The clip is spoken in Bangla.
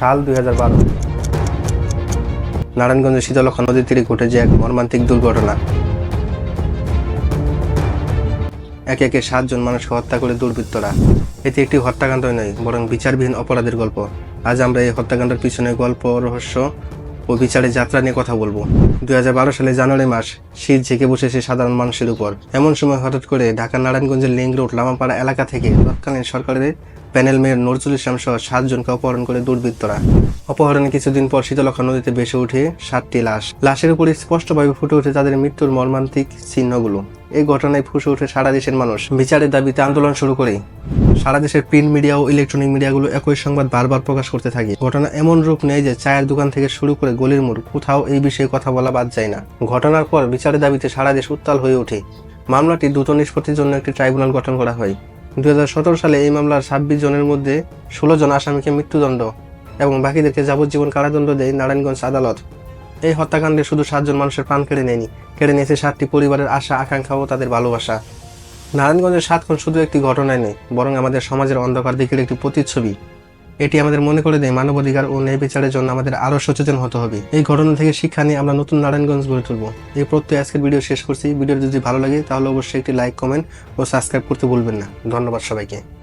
সাল দুই হাজার বারো। নারায়ণগঞ্জের শীতলক্ষা নদীর তীরে ঘটেছে এক মর্মান্তিক দুর্ঘটনা। একে একে সাতজন মানুষকে হত্যা করে দুর্বৃত্তরা। এটি একটি হত্যাকাণ্ড নয়, বরং বিচারবিহীন অপরাধের গল্প। আজ আমরা এই হত্যাকাণ্ডের পিছনে গল্প, রহস্য ও বিচারের যাত্রা নিয়ে কথা বলব। দুই হাজার বারো সালে জানুয়ারি মাস, শীত ঝেঁকে বসেছে সাধারণ মানুষের উপর। এমন সময় হঠাৎ করে ঢাকার নারায়ণগঞ্জের লিঙ্ক রোড লামাপাড়া এলাকা থেকে তৎকালীন সরকারের প্যানেল মেয়র নজরুল ইসলাম সহ সাতজনকে অপহরণ করে দুর্বৃত্তরা। অপহরণের কিছুদিন পর শীতলক্ষা নদীতে ভেসে ওঠে সাতটি লাশ। লাশের উপরে স্পষ্টভাবে ফুটে ওঠে তাদের মৃত্যুর মর্মান্তিক চিহ্নগুলো। এই ঘটনায় ফুসে ওঠে সারা দেশের মানুষ। বিচারের দাবিতে আন্দোলন শুরু করে সারা দেশের প্রিন্ট মিডিয়া ও ইলেকট্রনিক মিডিয়াগুলো একই সংবাদ বারবার প্রকাশ করতে থাকে। ঘটনা এমন রূপ নেয় যে চায়ের দোকান থেকে শুরু করে গলির মোড় কোথাও এই বিষয়ে কথা বলা বাদ যায় না। ঘটনার পর বিচারের দাবিতে সারা দেশ উত্তাল হয়ে ওঠে। মামলাটি দ্রুত নিষ্পত্তির জন্য একটি ট্রাইব্যুনাল গঠন করা হয়। দু হাজার সতেরো সালে এই মামলার ছাব্বিশ জনের মধ্যে ষোলো জন আসামিকে মৃত্যুদণ্ড এবং বাকিদেরকে যাবজ্জীবন কারাদণ্ড দেয় নারায়ণগঞ্জ আদালত। এই হত্যাকাণ্ডে শুধু সাতজন মানুষের প্রাণ কেড়ে নেয়নি, কেড়ে নিয়েছে সাতটি পরিবারের আশা, আকাঙ্ক্ষা ও তাদের ভালোবাসা। নারায়ণগঞ্জের সাতক্ষণ শুধু একটি ঘটনায় নেই বরং আমাদের সমাজের অন্ধকার দিকের একটি প্রতিচ্ছবি। এটি আমাদের মনে করে দেয় মানবাধিকার ও ন্যায় বিচারের জন্য আমাদের আরও সচেতন হতে হবে। এই ঘটনা থেকে শিক্ষা নিয়ে আমরা নতুন নারায়ণগঞ্জ গড়ে তুলব। এই প্রত্যয় আজকের ভিডিও শেষ করছি। ভিডিও যদি ভালো লাগে তাহলে অবশ্যই একটি লাইক, কমেন্ট ও সাবস্ক্রাইব করতে ভুলবেন না। ধন্যবাদ সবাইকে।